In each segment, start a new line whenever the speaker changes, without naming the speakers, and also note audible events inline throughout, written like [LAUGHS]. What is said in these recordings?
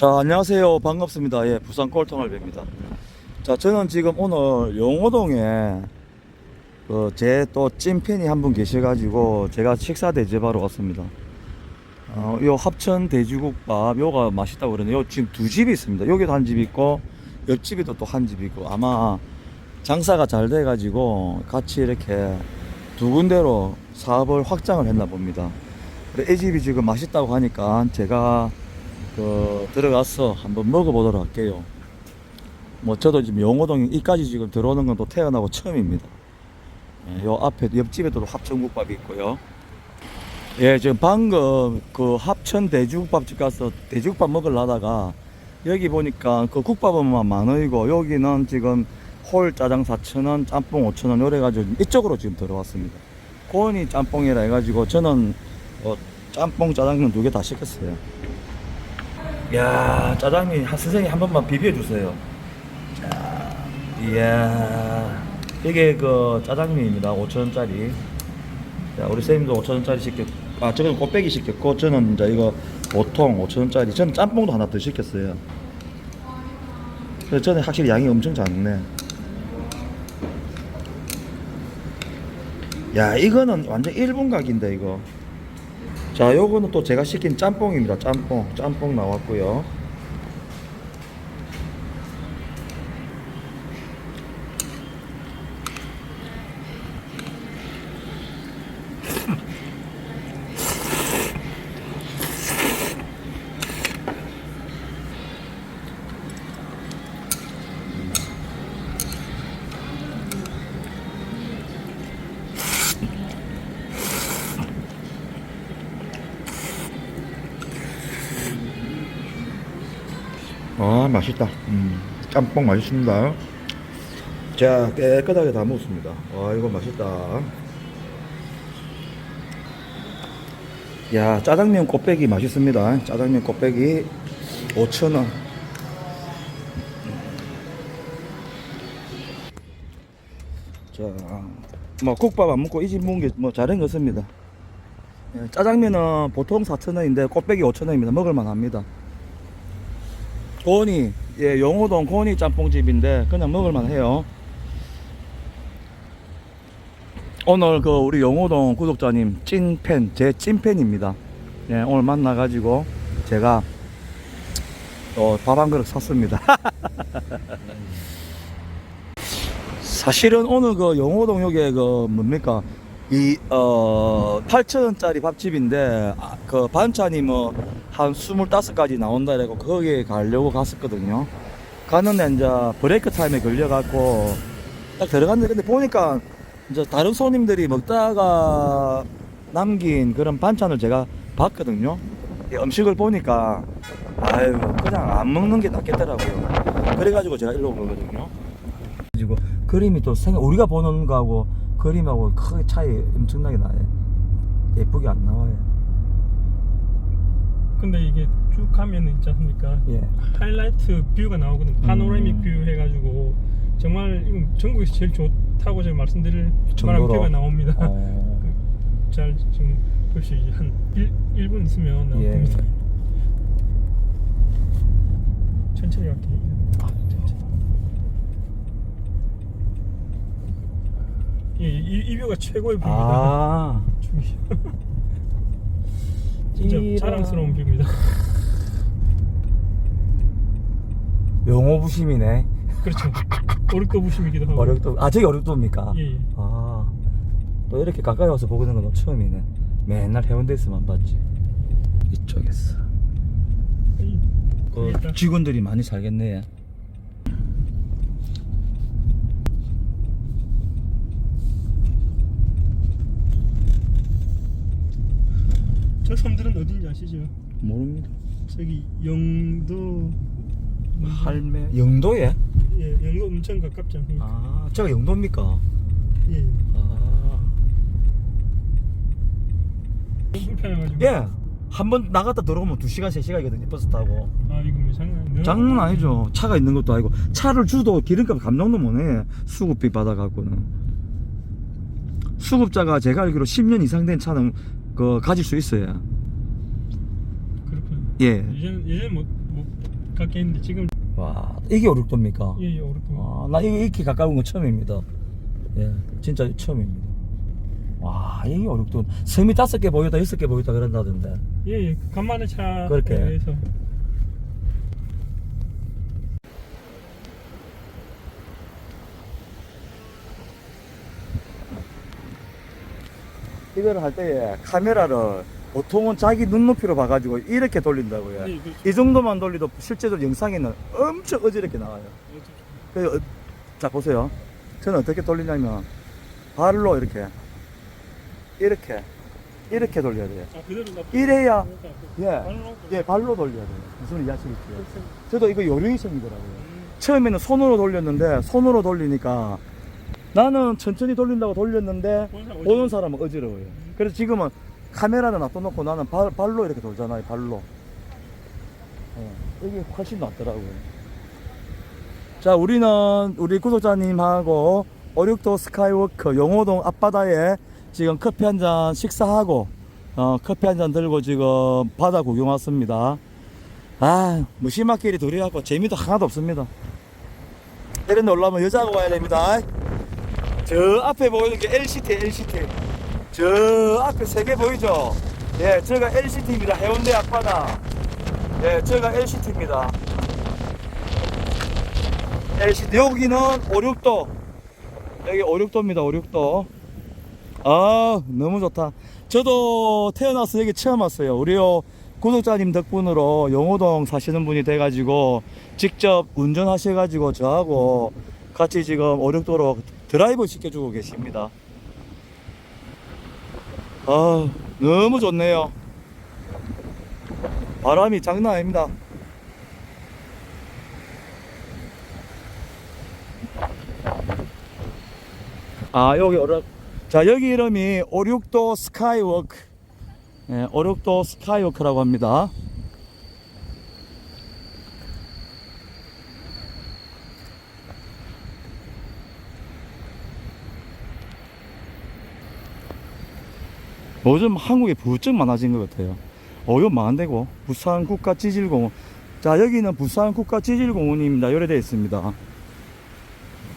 자, 안녕하세요. 반갑습니다. 예, 부산 꼴통알배입니다. 자, 저는 지금 오늘 용호동에 그 제 또 찐팬이 한 분 계셔가지고 제가 식사 대접하러 왔습니다. 어, 요 합천 돼지국밥 요가 맛있다고 그러는데 요 지금 두 집이 있습니다. 여기도 한 집 있고 옆집에도 또 한 집 있고 아마 장사가 잘 돼가지고 같이 이렇게 두 군데로 사업을 확장을 했나 봅니다. 그래, 이 집이 지금 맛있다고 하니까 제가 그 들어가서 한번 먹어보도록 할게요. 뭐 저도 지금 용호동 이까지 지금 들어오는 건 또 태어나고 처음입니다. 예, 요 앞에 옆집에도 합천국밥이 있고요. 예, 지금 방금 그 합천 돼지국밥집 가서 돼지국밥 먹으려다가 여기 보니까 그 국밥은 만 원이고 여기는 지금 홀 짜장 4,000원, 짬뽕 5,000원 요래 가지고 이쪽으로 지금 들어왔습니다. 고은이 짬뽕이라 해가지고 저는 어, 짬뽕 짜장면 두 개 다 시켰어요. 야 짜장면 한 선생님 한 번만 비벼주세요. 자, 이야 이게 그 짜장면입니다. 5천원짜리. 자 우리 선생님도 5천원짜리 시켰. 아 저는 꽃배기 시켰고 저는 이제 이거 보통 5천원짜리. 저는 짬뽕도 하나 더 시켰어요. 그래서 저는 확실히 양이 엄청 작네. 야 이거는 완전 일본 각인데 이거. 자, 요거는 또 제가 시킨 짬뽕입니다. 짬뽕. 짬뽕 나왔고요. 아, 맛있다. 음, 짬뽕 맛있습니다. 자, 깨끗하게 다 먹었습니다. 와, 이거 맛있다. 야, 짜장면 꽃배기 맛있습니다. 짜장면 꽃배기 5,000원. 자, 뭐 국밥 안 먹고 이 집 먹은 게 뭐 잘한 것입니다. 예, 짜장면은 보통 4,000원인데 꽃배기 5,000원입니다. 먹을만 합니다. 고니 예 용호동 고니 짬뽕집인데 그냥 먹을만 해요. 오늘 그 우리 용호동 구독자님 찐팬 제 찐팬입니다. 예 오늘 만나 가지고 제가 또밥한 그릇 샀습니다. [LAUGHS] 사실은 오늘 그 용호동 역에 그 뭡니까? 이어 8천원짜리 밥집인데 아, 그 반찬이 뭐 한 25가지 나온다 이래고 거기에 가려고 갔었거든요. 가는데 이제 브레이크 타임에 걸려갖고 딱 들어갔는데 근데 보니까 이제 다른 손님들이 먹다가 남긴 그런 반찬을 제가 봤거든요. 이 음식을 보니까 아유 그냥 안 먹는 게 낫겠더라고요. 그래가지고 제가 일로 온 거거든요. 그리고 그림이 또 생각 우리가 보는 거하고 그림하고 크게 차이 엄청나게 나요. 예쁘게 안 나와요
근데 이게 쭉 가면 있지 않습니까?
예.
하이라이트 뷰가 나오거든. 파노라믹
음.
뷰 해가지고 정말 이건 전국에서 제일 좋다고 제가 말씀드릴 만한
정도로?
뷰가 나옵니다.
어, [LAUGHS]
잘 지금 볼수 있한 1, 1분 있으면
예.
나옵니다. 천천히 갈게요. 천천히. 예, 이, 이 뷰가 최고의 뷰입니다.
아, [LAUGHS]
죽이. 진짜
이런.
자랑스러운 뷰입니다. [LAUGHS]
영호부심이네.
그렇죠. 어렵도 부심이기도 하고.
어렵도, 아, 저기 어렵도입니까?
예, 예.
아, 또 이렇게 가까이 와서 보는 건 처음이네. 맨날 해운대에서만 봤지. 이쪽에서.
이-
그
일단
직원들이 많이 살겠네.
저 섬들은 어딘지 아시죠?
모릅니다.
저기 영도
할매. 영도에?
예 영도 엄청 가깝지 않습니까?
아, 저가 영도입니까?
예.
아.
너무 불편해가지고.
예. 한 번 나갔다 들어오면 2시간, 3시간이거든요. 버스 타고.
아 이거 뭐 장난.
장난 아니죠. 차가 있는 것도 아니고 차를 주도 기름값 감당도 못해. 수급비 받아갖고는. 수급자가 제가 알기로 10년 이상 된 차는 그 가질 수 있어요.
그렇구나.
예.
예전 예전 못, 못 가까이 있는데 지금
와 이게 오륙도입니까?
예예 오르고
아, 나 이거 이렇게 가까운 건 처음입니다. 예, 진짜 처음입니다. 와, 이게 오륙도 섬이 다섯 개 보이다, 여섯 개 보이다 그런다던데.
예예 간만에 차
그렇게.
해서
이거를 할 때에 카메라를 보통은 자기 눈높이로 봐가지고 이렇게 돌린다고요.
예, 그렇죠.
이 정도만 돌리도 실제로 영상에는 엄청 어지럽게 나와요. 그래서 어, 자 보세요. 저는 어떻게 돌리냐면 발로 이렇게 이렇게 이렇게 돌려야 돼요.
아
이래야 예,
발로
예 발로 돌려야 돼요. 무슨 이해하시겠죠?
그렇죠.
저도 이거 요령이성이더라고요.
음,
처음에는 손으로 돌렸는데 손으로 돌리니까 나는 천천히 돌린다고 돌렸는데
보는 사람
보는 사람은 어지러워요. 그래서 지금은 카메라를 놔둬놓고 나는 발, 발로 이렇게 돌잖아요. 발로. 어, 이게 훨씬 낫더라고요. 자, 우리는 우리 구독자님하고 오륙도 스카이워크 용호동 앞바다에 지금 커피 한 잔 식사하고 어, 커피 한 잔 들고 지금 바다 구경 왔습니다. 아, 무심하길이 둘이 갖고 재미도 하나도 없습니다. 이런 데 올라오면 여자하고 와야 됩니다. 저 앞에 보이는 게 LCT, LCT. 저 앞에 세 개 보이죠? 예, 저가 LCT입니다. 해운대 앞바다. 예, 저가 LCT입니다. LCT. 여기는 56도. 여기 56도입니다. 56도. 아, 너무 좋다. 저도 태어나서 여기 처음 왔어요. 우리요 구독자님 덕분으로 용호동 사시는 분이 돼가지고 직접 운전하셔가지고 저하고 같이 지금 56도로 드라이브 시켜주고 계십니다. 아, 너무 좋네요. 바람이 장난 아닙니다. 아, 여기 어라. 자, 여기 이름이 오륙도 스카이워크. 예, 오륙도 스카이워크라고 합니다. 요즘 한국에 부쩍 많아진 것 같아요. 어요 많은데고 부산 국가 지질공원. 자 여기는 부산 국가 지질공원입니다. 요래되어 있습니다.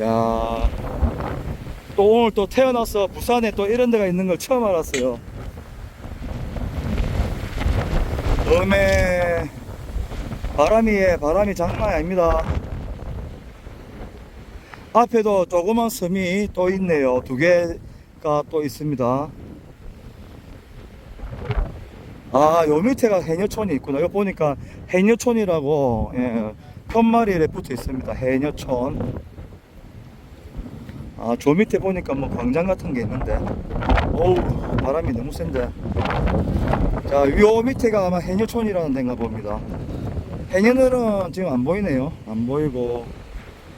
야. 또 오늘 또 태어나서 부산에 또 이런 데가 있는 걸 처음 알았어요. 음에 바람이 바람이 장난 아닙니다. 앞에도 조그만 섬이 또 있네요. 두 개가 또 있습니다. 아, 요 밑에가 해녀촌이 있구나. 여기 보니까 해녀촌이라고, 예, 편말이에 붙어 있습니다. 해녀촌. 아, 저 밑에 보니까 뭐 광장 같은 게 있는데. 어우, 바람이 너무 센데. 자, 요 밑에가 아마 해녀촌이라는 데인가 봅니다. 해녀들은 지금 안 보이네요. 안 보이고.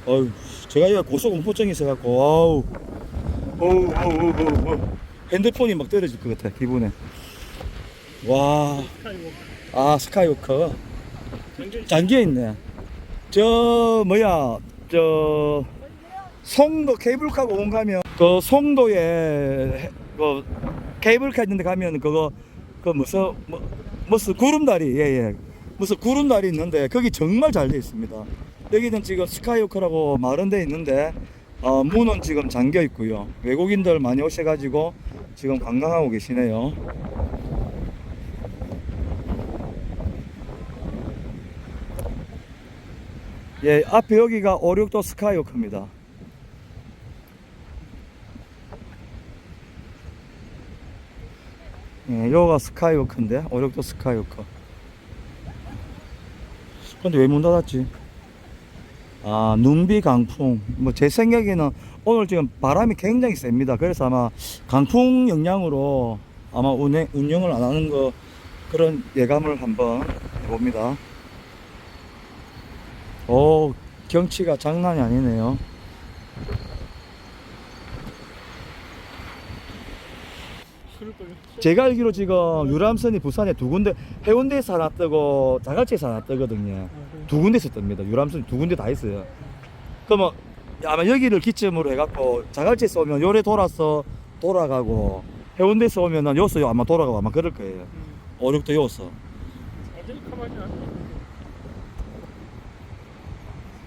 어우, 제가 이거 고소공포증이 있어갖고, 아우. 어우, 어우, 어우, 어우. 핸드폰이 막 떨어질 것 같아, 기분에. 와, 아 스카이워커 잠겨 있네. 저 뭐야, 저 송도 케이블카 공원 가면 그 송도에 해- 그 케이블카 있는데 가면 그거 그 무슨 뭐 무슨 구름다리 예예 무슨 구름다리 있는데 거기 정말 잘 돼 있습니다. 여기는 지금 스카이워커라고 마련돼 있는데 어, 문은 지금 잠겨 있고요. 외국인들 많이 오셔가지고 지금 관광하고 계시네요. 예, 앞에 여기가 56도 스카이워크입니다. 예, 여기가 스카이워크인데, 56도 스카이워크. 근데 왜 문 닫았지? 아, 눈비 강풍. 뭐, 제 생각에는 오늘 지금 바람이 굉장히 셉니다. 그래서 아마 강풍 영향으로 아마 운행, 운영을 안 하는 거, 그런 예감을 한번 해봅니다. 오, 경치가 장난이 아니네요. 제가 알기로 지금 유람선이 부산에 두 군데, 해운대에서 하나 뜨고 자갈치에서 하나 뜨거든요. 두 군데서 뜹니다. 유람선이 두 군데 다 있어요. 그러면 아마 여기를 기점으로 해갖고 자갈치에서 오면 요래 돌아서 돌아가고 해운대에서 오면은 여기서 아마 돌아가고 아마 그럴 거예요.
음,
5, 6도 여기서.
아직 가만히 안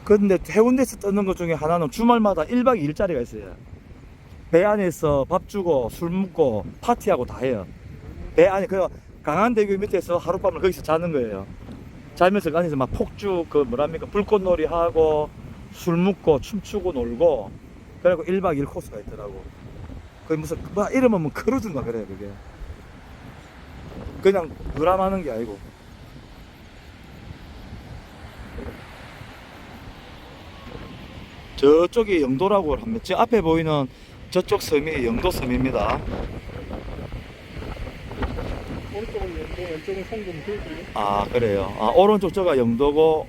근데 해운대에서 뜨는 것 중에 하나는 주말마다 1박 2일짜리가 있어요. 배 안에서 밥 주고 술 먹고 파티하고 다 해요. 배 안에 그 강한대교 밑에서 하룻밤을 거기서 자는 거예요. 자면서 그 안에서 막 폭죽 그 뭐랍니까 불꽃놀이 하고 술 먹고 춤추고 놀고 그리고 1박 2일 코스가 있더라고. 그 무슨 뭐 이름은 뭐 크루즈인가 그래요 그게. 그냥 드라마 하는 게 아니고. 저쪽이 영도라고 합니다. 저 앞에 보이는 저쪽 섬이 영도 섬입니다.
오른쪽은 연도, 왼쪽은 그렇고요.
아 그래요. 아 오른쪽 저가 영도고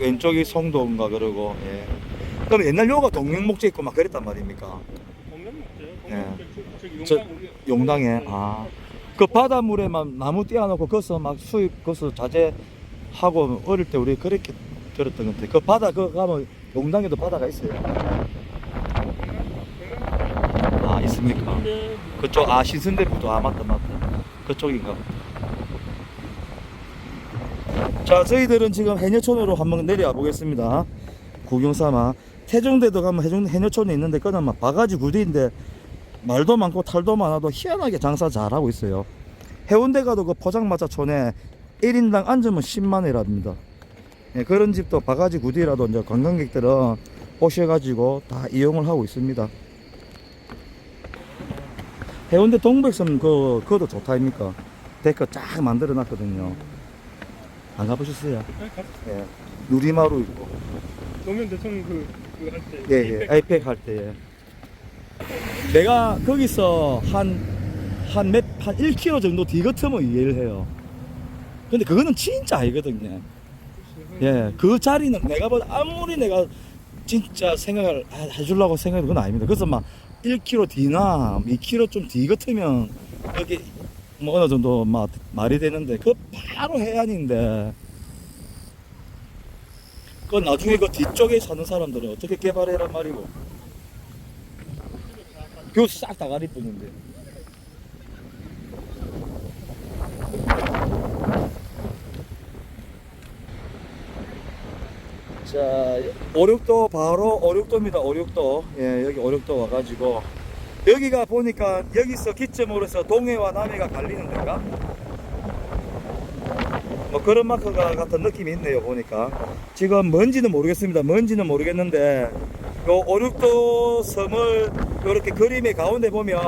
왼쪽이 송도인가 그러고. 예. 그럼 옛날 요가 동명목재 있고 막 그랬단 말입니까?
동명목재요.
예.
동명목재 용당
용당에. 아. 그 바닷물에만 나무 띄워놓고 거기서 막 수입 거기서 자재하고 어릴 때 우리 그렇게 들었던 건데 그 바다 그 가면 용당에도 바다가 있어요. 아 있습니까?
근데
그쪽 아 신선대부도 아 맞다 맞다 그쪽인가. 자 저희들은 지금 해녀촌으로 한번 내려와 보겠습니다 구경 삼아 태종대도 가면 해종, 해녀촌이 있는데 막 바가지 구디인데 말도 많고 탈도 많아도 희한하게 장사 잘하고 있어요 해운대 가도 그 포장마차촌에 1인당 앉으면 10만 원이랍니다 예, 그런 집도 바가지 구디라도 이제 관광객들은 오셔가지고 다 이용을 하고 있습니다 해운대 동백섬 그 그것도 좋다 아닙니까? 데크 쫙 만들어 놨거든요. 안 가보셨어요?
갔-
예. 누리마루 있고.
노무현 대통령 그, 그할 때.
예, 예. 아이팩 할 때. 예. 내가 거기서 한, 한 몇, 한 1km 정도 뒤 같으면 이해를 해요. 근데 그거는 진짜 아니거든요. 예. 그 자리는 내가 봐 아무리 내가 진짜 생각을 해- 해주려고 생각해도 그건 아닙니다. 그래서 막 1km 뒤나 2km 좀 뒤 같으면 여기 뭐 어느 정도 막 말이 되는데 그 바로 해안인데 그 나중에 그 뒤쪽에 사는 사람들은 어떻게 개발해란 말이고 그싹 다가리 뿐인데 자, 오륙도 바로 오륙도입니다. 오륙도. 예, 여기 오륙도 와가지고 여기가 보니까 여기서 기점으로서 동해와 남해가 갈리는 데가 뭐 그런 마크가 같은 느낌이 있네요. 보니까 지금 뭔지는 모르겠습니다. 뭔지는 모르겠는데 요 오륙도 섬을 이렇게 그림의 가운데 보면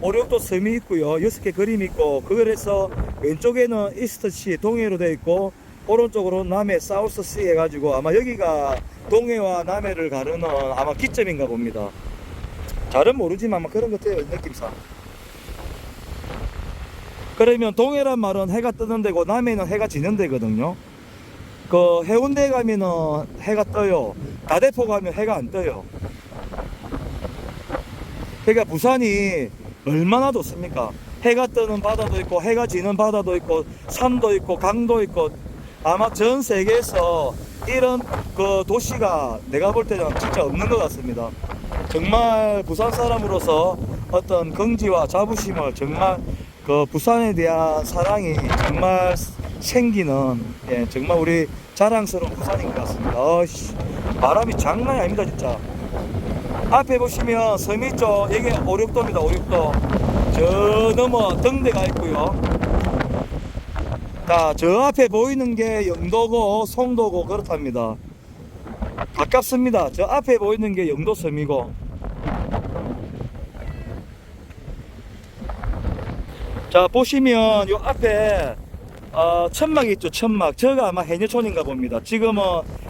오륙도 섬이 있고요. 여섯 개 그림이 있고 그래서 왼쪽에는 이스트시 동해로 되어 있고 오른쪽으로 남해 사우스 시 해가지고 아마 여기가 동해와 남해를 가르는 아마 기점인가 봅니다. 잘은 모르지만 아마 그런 것 같아요 느낌상. 그러면 동해란 말은 해가 뜨는 데고 남해는 해가 지는 데거든요. 그 해운대 가면은 해가 떠요. 다대포 가면 해가 안 떠요. 그러니까 부산이 얼마나 좋습니까? 해가 뜨는 바다도 있고 해가 지는 바다도 있고 산도 있고 강도 있고 아마 전 세계에서 이런 그 도시가 내가 볼 때는 진짜 없는 것 같습니다. 정말 부산 사람으로서 어떤 긍지와 자부심을 정말 그 부산에 대한 사랑이 정말 생기는 예, 정말 우리 자랑스러운 부산인 것 같습니다. 어씨 바람이 장난이 아닙니다 진짜. 앞에 보시면 섬 있죠. 이게 오륙도입니다. 오륙도. 저 넘어 등대가 있고요. 자, 저 앞에 보이는 게 영도고 송도고 그렇답니다. 가깝습니다. 저 앞에 보이는 게 영도 섬이고. 자, 보시면 요 앞에 어, 천막 있죠, 천막. 저가 아마 해녀촌인가 봅니다. 지금은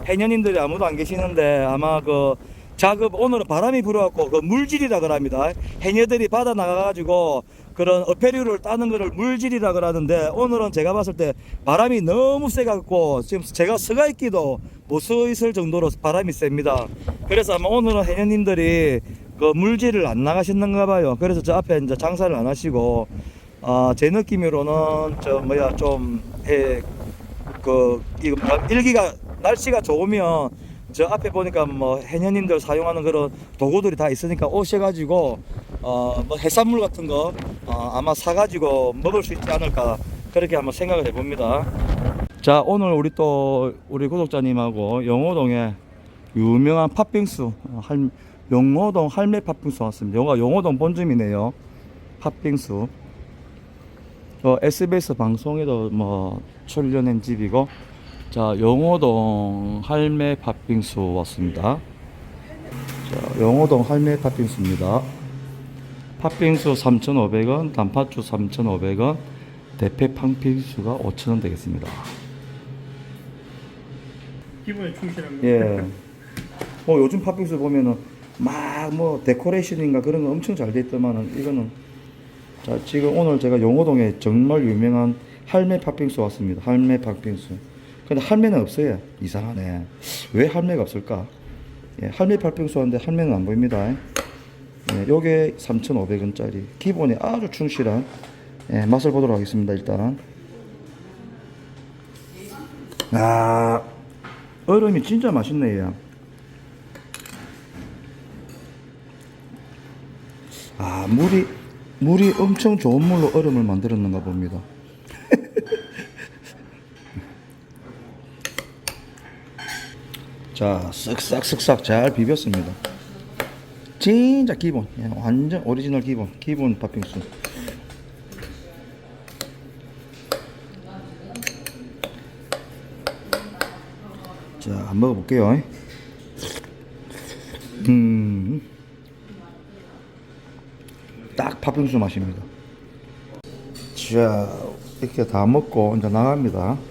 해녀님들이 아무도 안 계시는데 아마 그 작업 오늘은 바람이 불어갖고 그 물질이라 그럽니다. 해녀들이 바다 나가가지고 그런 어패류를 따는 거를 물질이라 그러는데 오늘은 제가 봤을 때 바람이 너무 세갖고 지금 제가 서가 있기도 못 서 있을 정도로 바람이 셉니다. 그래서 아마 오늘은 해녀님들이 그 물질을 안 나가셨는가 봐요. 그래서 저 앞에 이제 장사를 안 하시고 아, 제 느낌으로는 저 뭐야 좀그 일기가 날씨가 좋으면 저 앞에 보니까 뭐 해녀님들 사용하는 그런 도구들이 다 있으니까 오셔가지고 어 뭐 해산물 같은 거 어, 아마 사가지고 먹을 수 있지 않을까 그렇게 한번 생각을 해봅니다. 자 오늘 우리 또 우리 구독자님하고 영호동에 유명한 팥빙수 어, 할, 용호동 할매 팥빙수 왔습니다. 여기가 용호동 본점이네요. 팥빙수. 어, SBS 방송에도 뭐 출연한 집이고 자 용호동 할매 팥빙수 왔습니다. 자 용호동 할매 팥빙수입니다. 팥빙수 3,500원, 단팥주 3,500원, 대패 팥빙수가 5,000원 되겠습니다.
기본에 충실합니다.
예. 뭐 요즘 팥빙수 보면은 막 뭐 데코레이션인가 그런 거 엄청 잘 돼 있더만은 이거는 자 지금 오늘 제가 용호동에 정말 유명한 할매 팥빙수 왔습니다. 할매 팥빙수. 근데 할매는 없어요. 이상하네. 왜 할매가 없을까? 예, 할매 팥빙수 하는데 할매는 안 보입니다. 예, 요게 3,500원짜리. 기본에 아주 충실한 예, 맛을 보도록 하겠습니다. 일단. 아, 얼음이 진짜 맛있네요. 아, 물이 물이 엄청 좋은 물로 얼음을 만들었는가 봅니다. 자, 쓱싹 쓱싹 잘 비볐습니다. 진짜 기본, 예, 완전 오리지널 기본, 기본 팥빙수. 자, 한번 먹어볼게요. 음, 딱 팥빙수 맛입니다. 자, 이렇게 다 먹고 이제 나갑니다.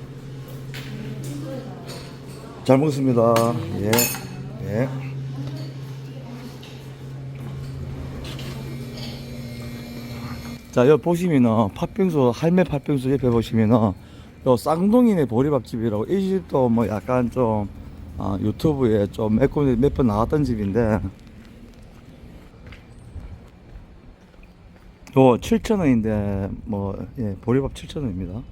잘 먹었습니다. 예, 예. 자, 여기 보시면은 팥빙수, 할매 팥빙수 옆에 보시면은 요 쌍둥이네 보리밥집이라고 이 집도 뭐 약간 좀 아, 유튜브에 좀 몇번몇번 나왔던 집인데 요 7,000원인데 뭐 예, 보리밥 7,000원입니다.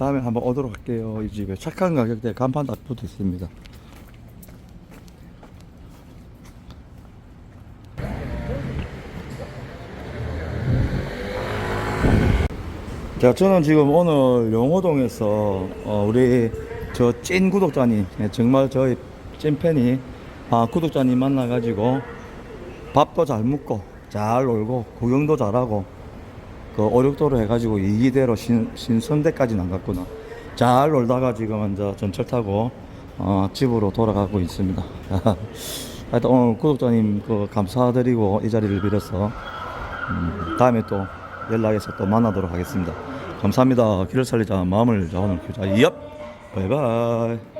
다음에 한번 오도록 할게요. 이 집에 착한 가격대 간판 다 붙어 있습니다. 자, 저는 지금 오늘 용호동에서 어, 우리 저 찐 구독자님, 예, 정말 저희 찐 팬이 아, 구독자님 만나가지고 밥도 잘 먹고 잘 놀고 구경도 잘하고 그 오륙도로 해가지고 이기대로 신, 신선대까지는 안 갔구나. 잘 놀다가 지금 이제 전철 타고 어, 집으로 돌아가고 있습니다. [LAUGHS] 하여튼 오늘 구독자님 그 감사드리고 이 자리를 빌어서 음, 다음에 또 연락해서 또 만나도록 하겠습니다. 감사합니다. 길을 살리자 마음을 잡아놓을 기자. 얍! 바이바이.